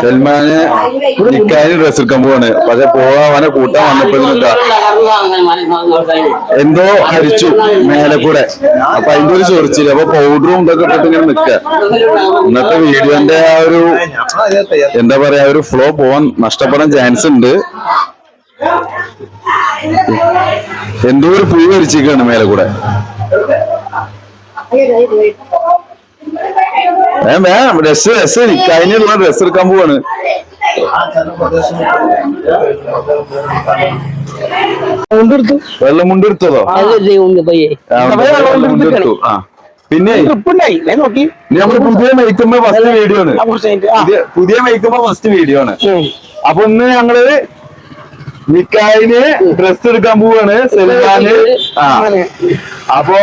സൽമാന് നിക്കാനും ഡ്രസ് എടുക്കാൻ പോവാണ്. പക്ഷെ പോവാനെ കൂട്ടാൻ വന്നപ്പോഴും എന്തോ ഹരിച്ചു മേലെ കൂടെ. അപ്പൊ അതിന്റെ ഒരു ചൊറിച്ചില്ല അപ്പൊ പൗഡറും ഇതൊക്കെ ഇട്ടിട്ട് ഇങ്ങനെ നിക്ക. ഇന്നത്തെ വീഡിയോന്റെ ആ ഒരു എന്താ പറയാ ഒരു ഫ്ലോ പോവാൻ നഷ്ടപ്പെടാൻ ചാൻസ് ഉണ്ട്. എന്തോ ഒരു പൂ വരിച്ചിരിക്കാണ് മേലെ കൂടെ. ഡ്രസ് ഡ്രസ് കഴിഞ്ഞുള്ള ഡ്രസ് എടുക്കാൻ പോവാണ്. വെള്ളം മുണ്ടെടുത്തതോ? മുണ്ടെടുത്തു ആ പിന്നെ നമ്മൾ പുതിയ മേക്കുമ്പോ ഫസ്റ്റ് വീഡിയോ ആണ്. പുതിയ മേക്കുമ്പോ ഫസ്റ്റ് വീഡിയോ ആണ്. അപ്പൊ ഇന്ന് ഞങ്ങൾ നിക്കായിന് ഡ്രസ് എടുക്കാൻ പോവാണ് സെലിമാന് ആ. അപ്പൊ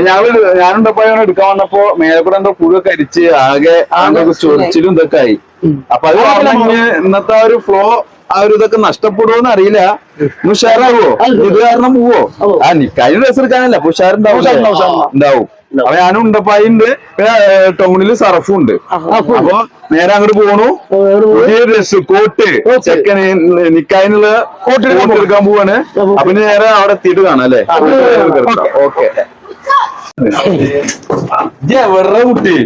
ഞങ്ങൾ ഞാനുണ്ടപ്പോ എടുക്കാൻ വന്നപ്പോ മേലക്കൂടെ കൂടെ എന്തോ പുഴൊക്കെ അരിച്ച് ആകെ ആകെ ചൊറിച്ചിലും ഇതൊക്കെ ആയി. അപ്പൊ അത് കാരണം ഇന്നത്തെ ആ ഒരു ഫ്ലോ ആ ഒരു ഇതൊക്കെ നഷ്ടപ്പെടുമോന്ന് അറിയില്ല. ഉഷാറാവോ? ഇത് കാരണം പോവോ? ആ നിക്കായി ഡ്രസ് എടുക്കാനല്ല ഉഷാറുണ്ടാവും. ഉണ്ടാവും. അപ്പൊ ഞാനും ഉണ്ടപ്പായിണ്ട് ടൗണിൽ സർഫും ഉണ്ട്. അപ്പൊ നേരെ അങ്ങോട്ട് പോണു. പുതിയ ഡ്രസ് കോട്ട്. ചെക്കന് നിക്കായിനുള്ള കോട്ട് എടുക്കാൻ പോവാണ്. അപ്പൊ നേരെ അവിടെ എത്തിയിട്ട് കാണാം അല്ലേ? ഓക്കെ. വെറുതെ കുട്ടി?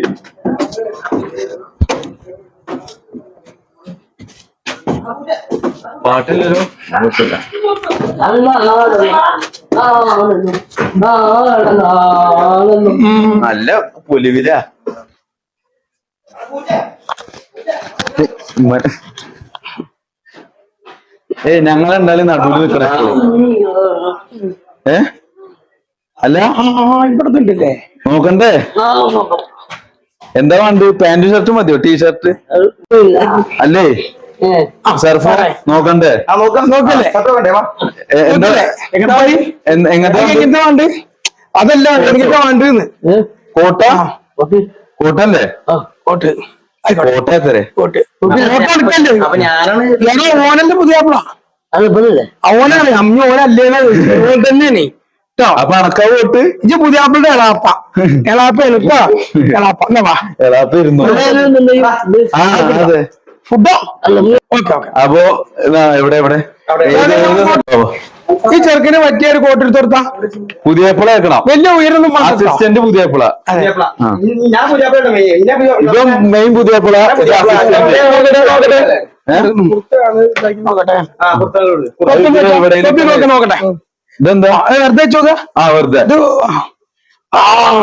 പാട്ടില്ലല്ലോ നല്ല പുലിവില. ഏ ഞങ്ങൾ എന്തായാലും നടുവിൽ നിൽക്കണേ ഏ? അല്ല? ഇവിടെ നോക്കണ്ടേ? എന്താ വേണ്ടത് പാന്റ് ഷർട്ട് മതിയോ? ടീഷർട്ട് അല്ലേ? സർഫ നോക്കണ്ടേ? എങ്ങനത്തെ വേണ്ട? അതല്ല എങ്ങനത്തെ വേണ്ടെന്ന് കോട്ട? കോട്ടല്ലേ കോട്ട്? ആയിക്കോട്ടെ. കോട്ട ഓനന്റെ പുതിയ ഓനാണ്. അമ്മ ഓനല്ലേ ഓൻ തന്നെയാണ്. അപ്പൊ അണക്കാ കോട്ട് ഇജ്ജ് പുതിയ ആപ്പിളുടെ എളാപ്പ. എളാപ്പ എളുപ്പാ എളാപ്പ. എന്നാ വാ. എളാപ്പ ഇരുന്നു? ആ അതെ. ഫുഡോ അപ്പോ ഓക്കെ അപ്പൊ ഇതാ, എവിടെ എവിടെ? ഈ ചെറുക്കിന് പറ്റിയ ഒരു കോട്ട് എടുത്തോർത്താ കൊടുത്താ പുതിയ വെക്കണം വലിയ ഉയരൊന്നും. അസിസ്റ്റന്റ് പുതിയ പുതിയാപ്പിള. ഇപ്പൊ മെയിൻ പുതിയ നോക്കട്ടെ. ഇതെന്താ? വെറുതെ ആ വെറുതെ.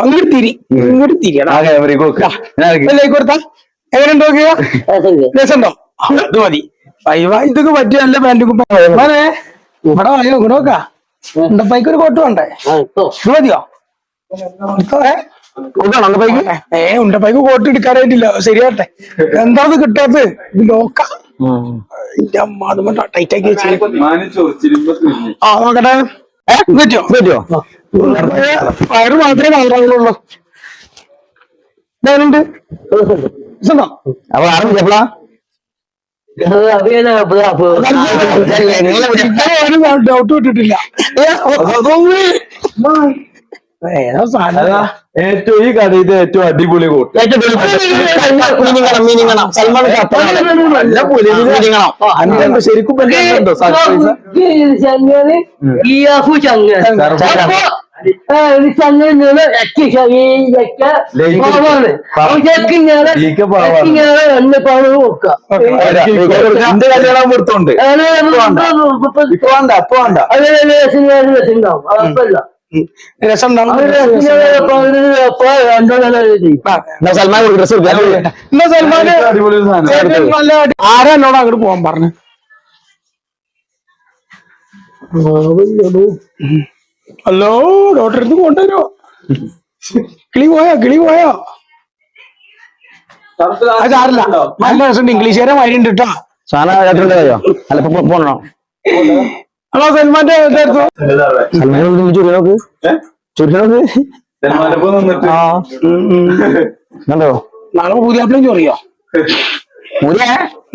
ഇങ്ങോട്ട് തിരി. ഇങ്ങോട്ട് തിരിയടാ. കൊടുത്താ? എങ്ങനെ നോക്കിയോ? രസമുണ്ടോ? അത് മതി. ഇതൊക്കെ പറ്റിയ നല്ല കുപ്പായേ ഇവിടെ വായോ? ഇവിടെ നോക്കാ. ഉണ്ടപ്പൈക്ക് ഒരു കോട്ട് വേണ്ടേ? ഇത് മതിയോ? ഏ? ഉണ്ട ഉണ്ടപ്പൈക്ക് കോട്ട് എടുക്കാനായിട്ടില്ല. ശരിയാട്ടെ എന്താ ഇത് കിട്ടാത്തത് ഇത് നോക്കാം അത് വെച്ച്. ആ നോക്കട്ടെ. പറ്റോ പറ്റോ വയറ് മാത്രമേ കളറാവുള്ളൂ ഞാനുണ്ട് ഇതുണ്ടോ അപ്പൊ ആരും എപ്പോഴാ ഡൗട്ട് വിട്ടിട്ടില്ല ഏറ്റവും ഈ കഥയിലെ ഏറ്റവും അടിപൊളി കോട്ട്. ശരിക്കും എന്റെ കല്യാണം കൊടുത്തോണ്ട് ഇപ്പൊ വേണ്ട. ഇപ്പൊ വേണ്ട രസം സൽമാൻ ഡ്രസ് എന്നാ ആരാ എന്നോട് അങ്ങോട്ട് പോകാൻ പറഞ്ഞു? ഹലോ ഡോക്ടർ അടുത്ത് കൊണ്ടുവരോ കിളി പോയോ കിളി പോയോ? അത് സാറില്ല നല്ല രസമുണ്ട്. ഇംഗ്ലീഷുകാരെ ഉണ്ട് കേട്ടോ സാധനം അല്ല പോണോ? ഹലോ സൽമാന്റെ സൽമാൻ ചുരി നോക്ക് ചുരി നോക്ക് ആ. കണ്ടോ നാളെ പുതിയാപ്പിളും ചൊറിയോ?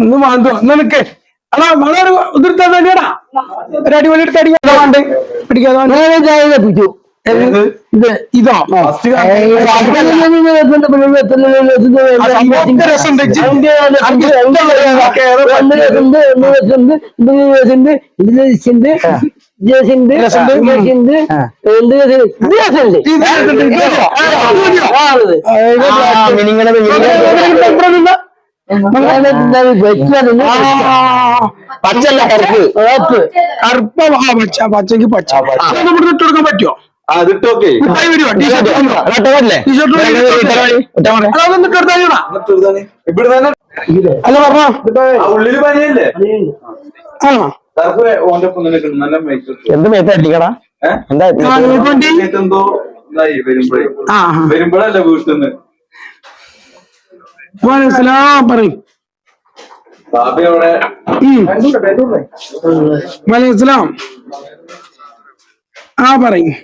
ഇന്ന് വാന്തോ ഇന്ന് നിക്ക്. അടാ മഴ ഒരു ഇതിർത്താ വേണ്ടിയടാ ഒരു അടിപൊളി എടുത്ത് അടിക്കാതെ വേണ്ട പിടിക്കാതെ വേണ്ട ഏത്? ഇത് ഇതോ പച്ചല്ല കറുപ്പ് കറുപ്പ ആ പച്ച പച്ചക്ക് പച്ച. ഇട്ട് കൊടുക്കാൻ പറ്റുമോ അതിട്ടോക്കെ? ഇവിടെ തന്നെ അല്ല പറഞ്ഞോ. ഉള്ളിൽ പനിയല്ലേ? എന്ത് മേത്ത് അടിക്കടാ എന്താ വരുമ്പോഴേ. വരുമ്പോഴല്ല വീട്ടിൽ നിന്ന്. പറയും. ആ പറയും.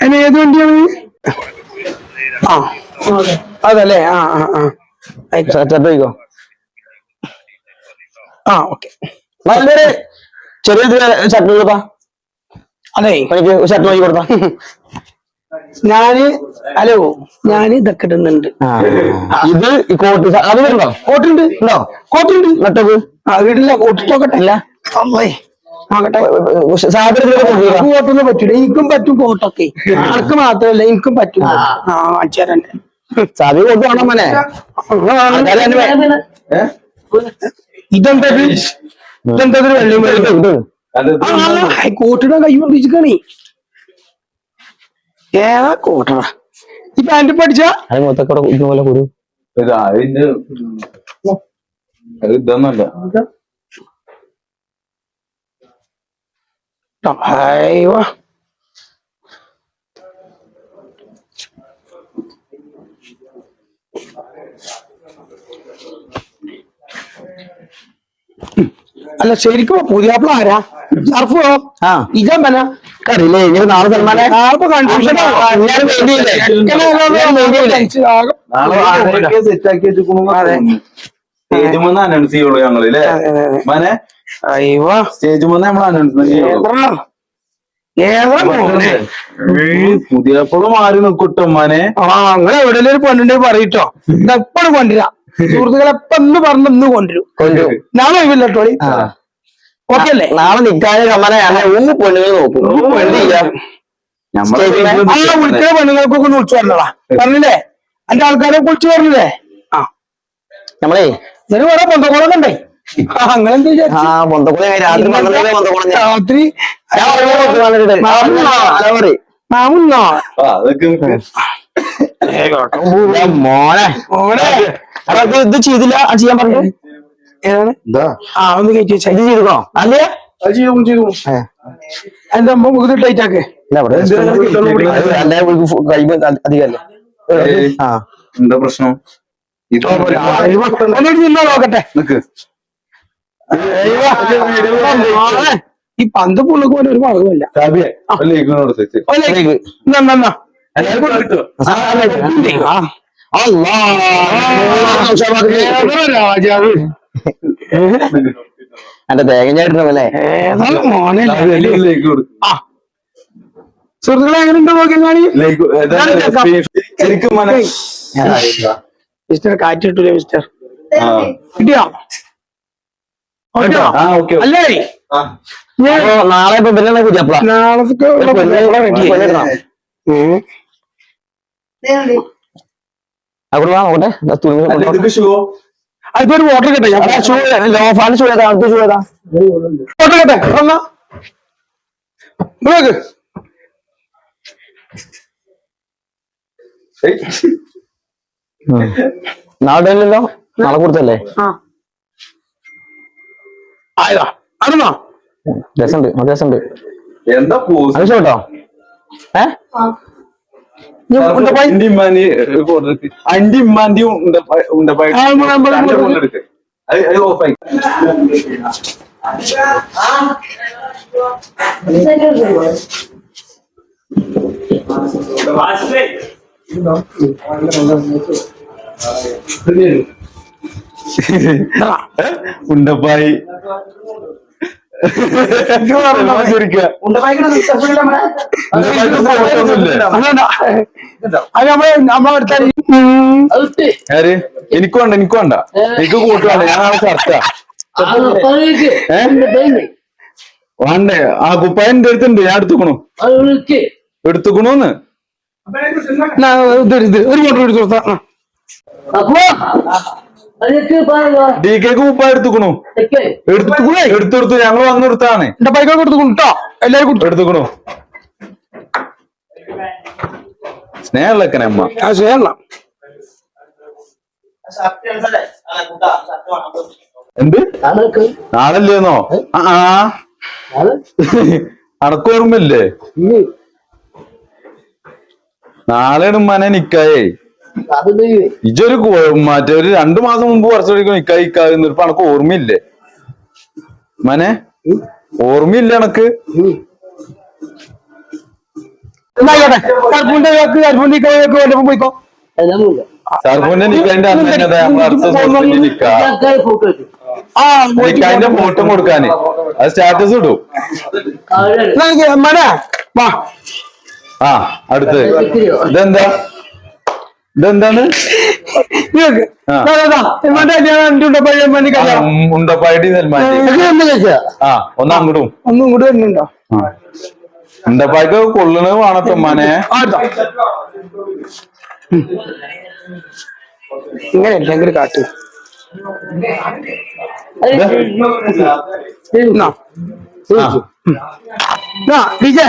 എന്നെ ഏത് വണ്ടിയാണ്? ആ. അതല്ലേ? ആ ആ ആ. നോക്കിയോ ആ ഓക്കെ. ചെറിയ ഷർട്ട് കൊടുത്താ അതെ. ഷർട്ട് ഞാൻ ഹലോ ഞാൻ ഇതൊക്കെ ഇടുന്നുണ്ട്. ഇത് കോട്ട് അത് വരുന്നോ? കോട്ടുണ്ട്. ഉണ്ടോ? കോട്ടുണ്ട്. നട്ടത്? ആ വീട്ടില്ല കോട്ടിട്ടോക്കട്ടെ അല്ല അമ്മേ കോട്ടൊന്നും പറ്റൂല. എനിക്കും പറ്റും കോട്ടൊക്കെ. ആൾക്ക് മാത്രമല്ല എനിക്കും പറ്റും ആ. അച്ഛരന്റെ സാധി കോട്ട് വേണം മോനെ? വെള്ളം കോട്ടിടാൻ കൈ കൊണ്ടിരിക്കണേ ഏതാ കോട്ടടാ? ഈ പാന്റ് പഠിച്ച? അത് മൊത്തക്കൂടെ ഇതുപോലെ കുരു. ഇതാ ഇതിന്റെ അത് ഇതൊന്നുമല്ല. അയ്യോ അല്ല ശരിക്കും പുതിയാപ്പിള ആരാ? സർഫോ ആ. ഇജമ്പന അറിയില്ലേ ഇങ്ങനെ നാളെ സൽമാനെ സെറ്റ് ആക്കി സ്റ്റേജ് മൂന്ന് അനൗൺസ് ചെയ്യുള്ളൂ ഞങ്ങൾ അല്ലേ മനെ? അയ്യോ. സ്റ്റേജ് മൂന്ന് നമ്മൾ അനൗൺസ്മെന്റ് ചെയ്യുള്ളൂ. പുതിയപ്പോഴും മാറി നിൽക്കുട്ടോ മനെ? ആ അങ്ങനെ എവിടെയെങ്കിലും ഒരു പെണ്ണുണ്ടെങ്കിൽ പറയട്ടോ ഇതെപ്പോഴും കൊണ്ടുവരാം. സുഹൃത്തുക്കളെ എന്ന് പറഞ്ഞു ഇന്ന് കൊണ്ടുവരും. നാളെ ഒഴിവില്ല ആ. ഓക്കെ അല്ലേ? നാളെ നിൽക്കാതെ സമ്മാനെ ഊന്ന് പെണ്ണുങ്ങൾ നോക്കും. വിളിക്കുന്ന പെണ്ണുങ്ങൾക്കൊക്കെ ഒന്ന് വിളിച്ചു പറഞ്ഞതാ പറഞ്ഞില്ലേ? എന്റെ ആൾക്കാരെ വിളിച്ചു പറഞ്ഞില്ലേ? ആ. നമ്മളേ എന്നിട്ട് വേറെ പൊന്തക്കോളൊക്കെ ഉണ്ടേ. ആ അങ്ങനെ എന്ത് ആ വിചാരിച്ചു പൊന്തക്കുളം രാത്രി പന്ത്രണ്ടര പൊന്തക്കുളം രാത്രി? ഞാൻ ഉറങ്ങുമ്പോ നോക്കി വന്നിട്ട് അല്ല പറയ്. മാമുന്നോ. ആ, അതൊക്കെ നിക്ക്. ഞാൻ മോനെ. ഓനെ അപ്പൊ ഇത് ഇത് ചെയ്തില്ല. അത് ചെയ്യാൻ പറഞ്ഞു? ഏതാണ്? ആ ഒന്ന് കയറ്റി വെച്ചാ. ഇത് ചെയ്തോ അല്ലേ? അത്. എന്റെ അമ്മ മുഖത്ത് ടൈറ്റ് ആക്കേ. എന്താ പ്രശ്നം? നോക്കട്ടെ. ഈ പന്ത് പുള്ളിക്ക് പോലെ ഒരു ഭാഗമല്ല രാജാവ് അന്റെ തേങ്ങ ചേട്ടനല്ലേ മോനെ. കാവ്യ, കൊടുക്ക്. ആ സുഹൃത്തുക്കളെ എങ്ങനെ ഉണ്ടോ മിസ്റ്റർ കാറ്റിട്ടൂലേ മിസ്റ്റർ? ആ. കിട്ടിയോ? അല്ലേ? നാളെ ഇപ്പൊ പിന്നെ കുഞ്ഞപ്പള റെഡി നോക്കട്ടെ ദാ തുണി അതിപ്പോ ഒരു വാട്ടർ കിട്ടെ. ഞാൻ ഷൂ ലോ ഫാൻ ഷൂ ഏതാ? അടുത്ത ഷൂ ഏതാ? വാട്ടർ കിട്ടെ. വന്നാ നോക്ക് ഏയ്. നാളെ ഇല്ലല്ലോ? നാളെ കൊടുത്തല്ലേ? ആ. ആയതാ. അടുന്നോ രസമുണ്ട്. രസമുണ്ട്. എന്താ പോസ് അത് ഫോട്ടോ എടുക്ക്. അന്റെ ഇമ്മാന്റെ ഫോട്ടോ എടുക്ക്. അത് ഓഫായി. ഉണ്ടപ്പായി. എനിക്ക് വേണ്ട എനിക്ക് വേണ്ട എനിക്ക് കൂട്ട് വേണ്ട ഞാൻ ആളെ ചർച്ച. വേണ്ടേ. ആ കുപ്പായ എന്റെ അടുത്തുണ്ട്. ഞാൻ എടുത്തുക്കണു. എടുത്തുക്കണൂന്ന്. ഒരു ഫോട്ടോ എടുത്തു കൊടുത്താ. ഡി കെക്ക് ഉപ്പ എടുത്തുക്കണു. എടുത്തുക്കണേ. എടുത്തെടുത്തു. ഞങ്ങൾ വന്നെടുത്താണ് എന്റെ ബൈക്കൊക്കെ എടുത്തു കേട്ടോ എല്ലാരും കൊടുത്തു. എടുത്തുക്കണു. സ്നേഹമുള്ളക്കനെ അമ്മ. ആ സ്നേഹമുള്ള. എന്ത്? നാളല്ലേന്നോ? ആ ഓർമ്മയില്ലേ? നാളെയാണ് ഉമ്മാനെ നിക്കായേ. ഇജൊരു കോ- മറ്റേ ഒരു രണ്ടു മാസം മുമ്പ് കുറച്ചുകൂടി ഇക്ക നിക്കാന്ന് എന്നിട്ട് അനക്ക് ഓർമ്മയില്ലേ? മനെ? ഓർമ്മയില്ല എനക്ക്. പോയിക്കോ. സർഫുന്റെ നിക്കാന്റെ അന്ന് നിക്കാന്റെ ഫോട്ടോ കൊടുക്കാന്. അത് സ്റ്റാറ്റസ് ഇടൂ. ആ അടുത്ത് ഇതെന്താ? ഇതെന്താണ്? ഉണ്ടപ്പായിട്ട് ആ. ഒന്ന് അങ്ങോട്ടും ഒന്നും കൂടെ വരുന്നുണ്ടോ. ഉണ്ടപ്പായ്ക്ക് കൊള്ളണത് വേണട്ടോ എടുത്തോ. ഇങ്ങനെ അല്ലെങ്കിൽ കാട്ട്. ഡിജെ.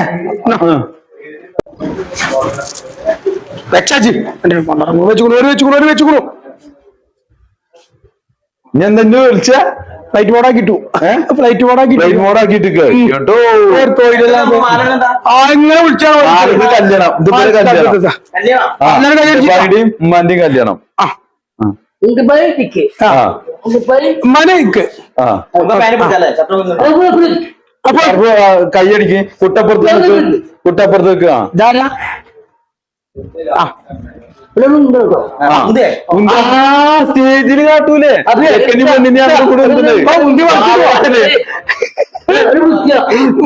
വെച്ചാച്ചി എന്റെ പണ്ടറങ്ങ് വെച്ചുകൊള്ളു ഒരു വെച്ചുകൊള്ളു ഒരു വെച്ചുകൊള്ളു. ഇനി എന്തെങ്കിലും വിളിച്ച ഫ്ലൈറ്റ് മോഡാക്കിട്ടു ഫ്ലൈറ്റ് മോഡാക്കിട്ടു ലൈറ്റ് മോഡ് ആക്കിട്ട് കേട്ടോ. ഇത് കല്യാണം. ഉമ്മാന്റെയും ആ. അപ്പൊ കൈയടിക്ക്. കുട്ടപ്പുറത്ത് കുട്ടപ്പുറത്ത് നിൽക്ക്. സ്റ്റേജിൽ കാട്ടൂലേ? അങ്ങോട്ട് കൂടെ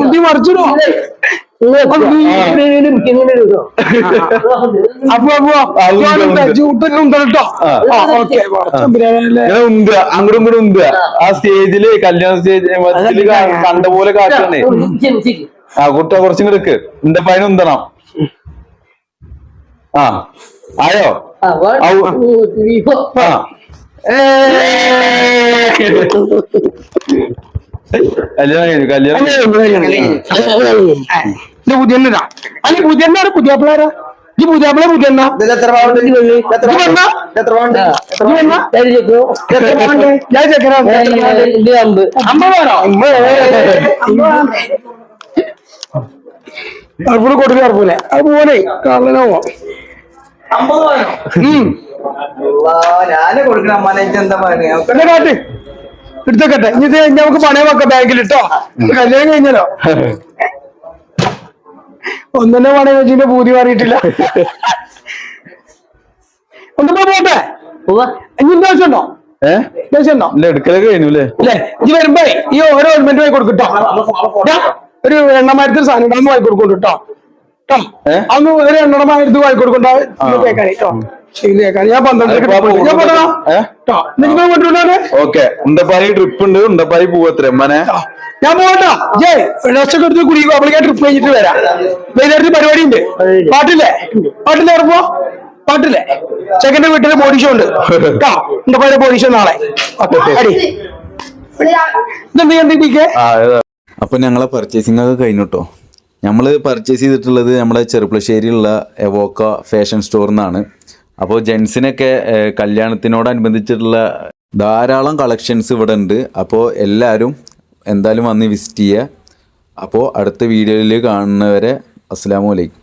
ഉന്തി മറിച്ചിടോ ഇങ്ങനെ ഉന്തുക ആ സ്റ്റേജിൽ കല്യാണ സ്റ്റേജ് മറ്റത്തിൽ കണ്ട പോലെ കാട്ടണേ. ആ കുട്ട കുറച്ചും കൂടെ എടുക്ക്. എന്റെ പൈന ഉന്തണം. ആ ആയോ ആ കല്യാണം കല്യാണം. ഇത് പുതിയണ്ണാ അല്ല പുതിയണ്ണാണ് പുതിയ പിള്ളേരാ ഈ പുതിയ പിള്ളേ പുതിയണ്ണ ഞാൻ ചെക്കനാണ് അമ്പതാണോ കറുപ്പൂര് കൊടുക്കുക കറുപ്പൂലെ അത് പോലെ കള്ളനാവോ ഞാൻ കൊടുക്കണം അമ്മാനെ എന്താ കാട്ട് എടുത്തേക്കട്ടെ ഇനി നമുക്ക് പണയം വെക്കാം ബാങ്കിൽ ഇട്ടോ കല്യാണം കഴിഞ്ഞല്ലോ ഒന്നെ പണയം വെച്ചിട്ട് പൂതി മാറിയിട്ടില്ല ഒന്നിപ്പോ പോട്ടെ ഇനി ആവശ്യമുണ്ടോ എടുക്കലൊക്കെ ഈ വരുമ്പോ ഈ ഓരോ ഓർണമെന്റ് വായി കൊടുക്കട്ടോ ഒരു എണ്ണമായിരത്തിൽ സാധനം വായി കൊടുക്കും കേട്ടോ? അന്ന് ഒരു എണ്ണ വാങ്ങി കൊടുക്കണ്ടോ? കേൾക്കാനേ കേട്ടോ ഓക്കെ. ഉണ്ടപ്പായി ട്രിപ്പ് ഉണ്ട്. ഉണ്ടപ്പായി പോവത്രേ മനെ ഞാൻ പോകട്ടോ ജേ ഡ്രസ്സൊക്കെ എടുത്ത് കുടി അപ്പോഴേക്കും ട്രിപ്പ് കഴിഞ്ഞിട്ട് വരാം. വൈകുന്നേരത്ത് പരിപാടി ഉണ്ട് പാട്ടില്ലേ? പാട്ടില്ലേ ഇറപ്പോ പാട്ടില്ലേ? ചെക്കന്റെ വീട്ടിലെ ബോഡി ഷോ ഉണ്ട്. കേട്ടോ ഉണ്ടപ്പാരി പേര് ബോഡി ഷോ നാളെ ഇതെന്ത് കണ്ടിട്ടേ ആ അപ്പോൾ ഞങ്ങളെ പർച്ചേസിംഗ് ഒക്കെ കഴിഞ്ഞു കേട്ടോ നമ്മൾ പർച്ചേസ് ചെയ്തിട്ടുള്ളത് നമ്മുടെ ചെറുപ്പശ്ശേരിയിലുള്ള എവോക്ക ഫാഷൻ സ്റ്റോറിൽ നിന്നാണ് അപ്പോൾ ജെൻസിനൊക്കെ കല്യാണത്തിനോടനുബന്ധിച്ചിട്ടുള്ള ധാരാളം കളക്ഷൻസ് ഇവിടെ ഉണ്ട് അപ്പോൾ എല്ലാവരും എന്തായാലും വന്ന് വിസിറ്റ് ചെയ്യുക അപ്പോൾ അടുത്ത വീഡിയോയിൽ കാണുന്നവരെ അസ്സാം വലൈക്കും